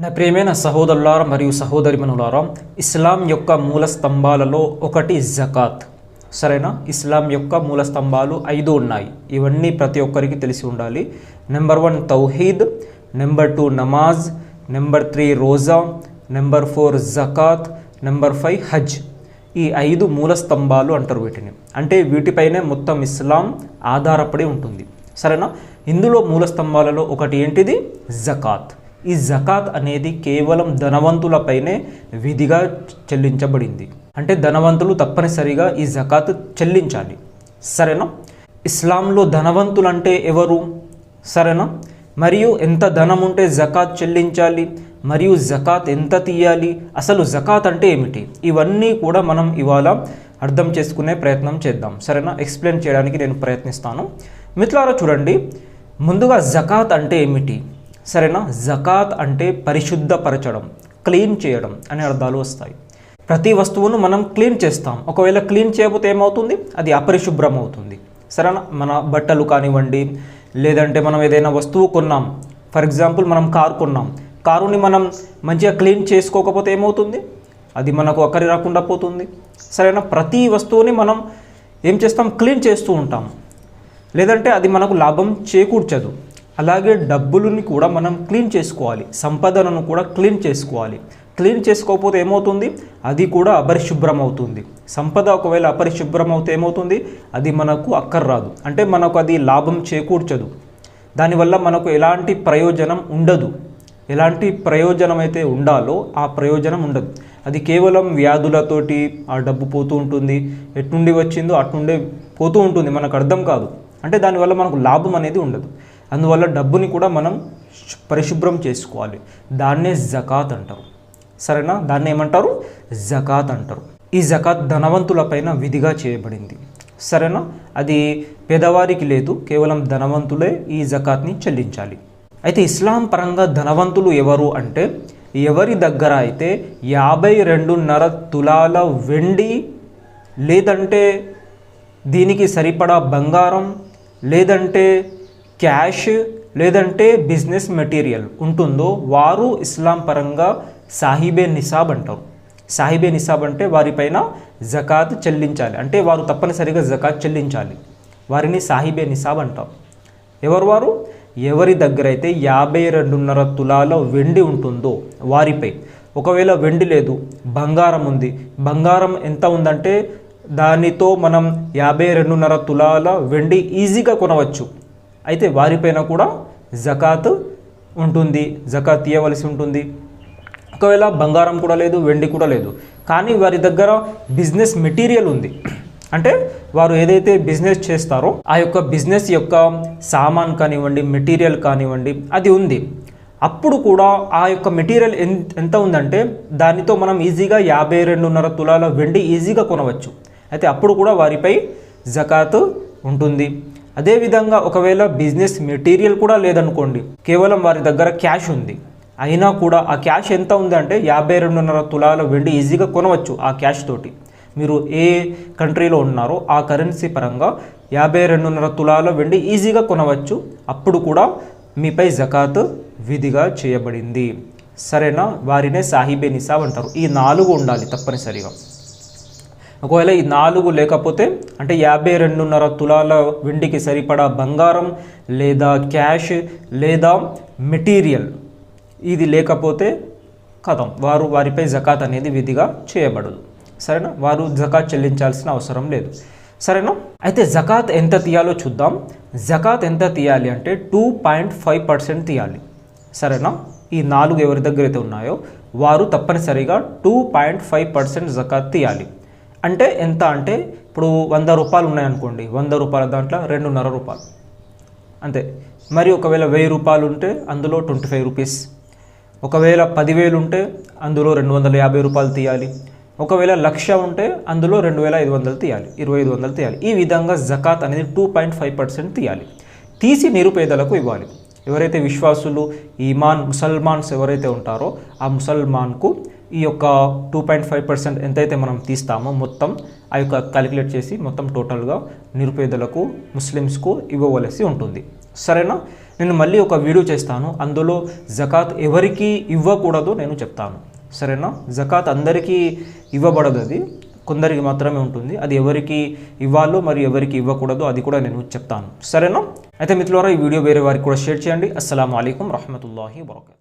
నా ప్రియమైన సహోదరులారా మరియు సహోదరిమనులారా ఇస్లాం యొక్క మూల స్తంభాలలో ఒకటి జకాత్. సరేనా? ఇస్లాం యొక్క మూల స్తంభాలు ఐదు ఉన్నాయి. ఇవన్నీ ప్రతి ఒక్కరికి తెలిసి ఉండాలి. నెంబర్ వన్ తౌహీద్. నెంబర్ టూ నమాజ్. నెంబర్ త్రీ రోజా. నెంబర్ ఫోర్ జకాత్. నెంబర్ ఫైవ్ హజ్. ఈ ఐదు మూల స్తంభాలు అంటారు వీటిని. అంటే వీటిపైనే మొత్తం ఇస్లాం ఆధారపడి ఉంటుంది. సరేనా? ఇందులో మూల స్తంభాలలో ఒకటి ఏంటిది? జకాత్. ఈ జకాత్ అనేది కేవలం ధనవంతులపైనే విధిగా చెల్లించబడింది. అంటే ధనవంతులు తప్పనిసరిగా ఈ జకాత్ చెల్లించాలి. సరేనా? ఇస్లాంలో ధనవంతులు అంటే ఎవరు? సరేనా? మరియు ఎంత ధనం ఉంటే జకాత్ చెల్లించాలి? మరియు జకాత్ ఎంత తీయాలి? అసలు జకాత్ అంటే ఏమిటి? ఇవన్నీ కూడా మనం ఇవాళ అర్థం చేసుకునే ప్రయత్నం చేద్దాం. సరేనా? ఎక్స్ప్లెయిన్ చేయడానికి నేను ప్రయత్నిస్తాను. మిత్రులారా చూడండి. ముందుగా జకాత్ అంటే ఏమిటి? సరేనా? జకాత్ అంటే పరిశుద్ధపరచడం క్లీన్ చేయడం అనే అర్థాలు వస్తాయి. ప్రతి వస్తువును మనం క్లీన్ చేస్తాం. ఒకవేళ క్లీన్ చేయకపోతే ఏమవుతుంది? అది అపరిశుభ్రం అవుతుంది సరేనా? మన బట్టలు కానివ్వండి లేదంటే మనం ఏదైనా వస్తువు కొన్నాం. ఫర్ ఎగ్జాంపుల్ మనం కారు కొన్నాం. కారుని మనం మంచిగా క్లీన్ చేసుకోకపోతే ఏమవుతుంది? అది మనకు అక్కడి రాకుండా పోతుంది. సరేనా? ప్రతి వస్తువుని మనం ఏం చేస్తాం? క్లీన్ చేస్తూ ఉంటాం. లేదంటే అది మనకు లాభం చేకూర్చదు. అలాగే డబ్బులని కూడా మనం క్లీన్ చేసుకోవాలి. సంపదలను కూడా క్లీన్ చేసుకోవాలి. క్లీన్ చేసుకోకపోతే ఏమవుతుంది? అది కూడా అపరిశుభ్రం అవుతుంది సంపద ఒకవేళ అపరిశుభ్రం అవుతే ఏమవుతుంది? అది మనకు అక్కర్రాదు. అంటే మనకు అది లాభం చేకూర్చదు. దానివల్ల మనకు ఎలాంటి ప్రయోజనం ఉండదు. ఎలాంటి ప్రయోజనం అయితే ఉండాలో ఆ ప్రయోజనం ఉండదు. అది కేవలం వ్యాధులతోటి ఆ డబ్బు పోతూ ఉంటుంది. ఎట్నుండి వచ్చిందో అట్నుండే పోతూ ఉంటుంది. మనకు అర్థం కాదు. అంటే దానివల్ల మనకు లాభం అనేది ఉండదు. అందువల్ల డబ్బుని కూడా మనం పరిశుభ్రం చేసుకోవాలి. దాన్నే జకాత్ అంటారు. సరేనా? దాన్ని ఏమంటారు? జకాత్ అంటారు. ఈ జకాత్ ధనవంతులపైన విధిగా చేయబడింది. సరేనా? అది పేదవారికి లేదు కేవలం ధనవంతులే ఈ జకాత్ని చెల్లించాలి. అయితే ఇస్లాం పరంగా ధనవంతులు ఎవరు అంటే ఎవరి దగ్గర అయితే యాభై రెండున్నర తులాల వెండి లేదంటే దీనికి సరిపడా బంగారం లేదంటే క్యాష్ లేదంటే బిజినెస్ మెటీరియల్ ఉంటుందో వారు ఇస్లాం పరంగా సాహిబే నిసాబ్ అంటారు. సాహిబే నిసాబ్ అంటే వారిపైన జకాత్ చెల్లించాలి. అంటే వారు తప్పనిసరిగా జకాత్ చెల్లించాలి. వారిని సాహిబే నిసాబ్ అంటారు ఎవరు వారు? ఎవరి దగ్గర అయితే యాభై రెండున్నర తులాల వెండి ఉంటుందో వారిపై. ఒకవేళ వెండి లేదు బంగారం ఉంది. బంగారం ఎంత ఉందంటే దానితో మనం యాభై రెండున్నర తులాల వెండి ఈజీగా కొనవచ్చు. అయితే వారిపైన కూడా జకాత్ ఉంటుంది జకాత్ తీయవలసి ఉంటుంది. ఒకవేళ బంగారం కూడా లేదు వెండి కూడా లేదు. కానీ వారి దగ్గర బిజినెస్ మెటీరియల్ ఉంది. అంటే వారు ఏదైతే బిజినెస్ చేస్తారో ఆ యొక్క బిజినెస్ యొక్క సామాన్ కానివ్వండి మెటీరియల్ కానివ్వండి అది ఉంది. అప్పుడు కూడా ఆ యొక్క మెటీరియల్ ఎంత ఉందంటే దానితో మనం ఈజీగా యాభై రెండున్నర తులాల వెండి ఈజీగా కొనవచ్చు. అయితే అప్పుడు కూడా వారిపై జకాత్ ఉంటుంది. అదేవిధంగా ఒకవేళ బిజినెస్ మెటీరియల్ కూడా లేదనుకోండి కేవలం వారి దగ్గర క్యాష్ ఉంది. అయినా కూడా ఆ క్యాష్ ఎంత ఉందంటే యాభై రెండున్నర తులాల వెండి ఈజీగా కొనవచ్చు ఆ క్యాష్ తోటి. మీరు ఏ కంట్రీలో ఉన్నారో ఆ కరెన్సీ పరంగా యాభై రెండున్నర తులాల వెండి ఈజీగా కొనవచ్చు. అప్పుడు కూడా మీపై జకాత్ విధిగా చేయబడింది. సరేనా? వారినే సాహిబే నిసాబ్ అంటారు. ఈ నాలుగు ఉండాలి తప్పనిసరిగా. ఒకవేళ ఈ నాలుగు లేకపోతే అంటే యాభై రెండున్నర తులాల వెండికి సరిపడా బంగారం లేదా క్యాష్ లేదా మెటీరియల్ ఇది లేకపోతే కథం. వారు వారిపై జకాత్ అనేది విధిగా చేయబడదు. సరేనా? వారు జకాత్ చెల్లించాల్సిన అవసరం లేదు. సరేనా? అయితే జకాత్ ఎంత తీయాలో చూద్దాం. జకాత్ ఎంత తీయాలి అంటే టూ పాయింట్ ఫైవ్ పర్సెంట్ తీయాలి. సరేనా? ఈ నాలుగు ఎవరి దగ్గర అయితే ఉన్నాయో వారు తప్పనిసరిగా టూ పాయింట్ ఫైవ్ పర్సెంట్ జకాత్ తీయాలి. అంటే ఎంత అంటే ఇప్పుడు వంద రూపాయలు ఉన్నాయనుకోండి వంద రూపాయల దాంట్లో రెండున్నర రూపాయలు. అంతే. మరి ఒకవేళ వెయ్యి రూపాయలు ఉంటే అందులో ట్వంటీ ఫైవ్ రూపీస్. ఒకవేళ పదివేలు ఉంటే అందులో రెండు వందల యాభై రూపాయలు తీయాలి. ఒకవేళ లక్ష ఉంటే అందులో రెండు వేల ఐదు వందలు తీయాలి ఇరవై ఐదు వందలు తీయాలి. ఈ విధంగా జకాత్ అనేది టూ పాయింట్ ఫైవ్ పర్సెంట్ తీయాలి. తీసి నిరుపేదలకు ఇవ్వాలి. ఎవరైతే విశ్వాసులు ఈమాన్ ముసల్మాన్స్ ఎవరైతే ఉంటారో ఆ ముసల్మాన్కు ఈ యొక్క టూ పాయింట్ ఫైవ్ పర్సెంట్ ఎంతైతే మనం తీస్తామో మొత్తం ఆ యొక్క క్యాలిక్యులేట్ చేసి మొత్తం టోటల్గా నిరుపేదలకు ముస్లిమ్స్కు ఇవ్వవలసి ఉంటుంది. సరేనా? నేను మళ్ళీ ఒక వీడియో చేస్తాను. అందులో జకాత్ ఎవరికి ఇవ్వకూడదు నేను చెప్తాను. సరేనా? జకాత్ అందరికీ ఇవ్వబడదు అది. కొందరికి మాత్రమే ఉంటుంది. అది ఎవరికి ఇవ్వాలో మరి ఎవరికి ఇవ్వకూడదో అది కూడా నేను చెప్తాను. సరేనా? అయితే మిత్రులారా ఈ వీడియో వేరే వారికి కూడా షేర్ చేయండి. అస్సలం అయికం రహమతుల్లాహి వరకతు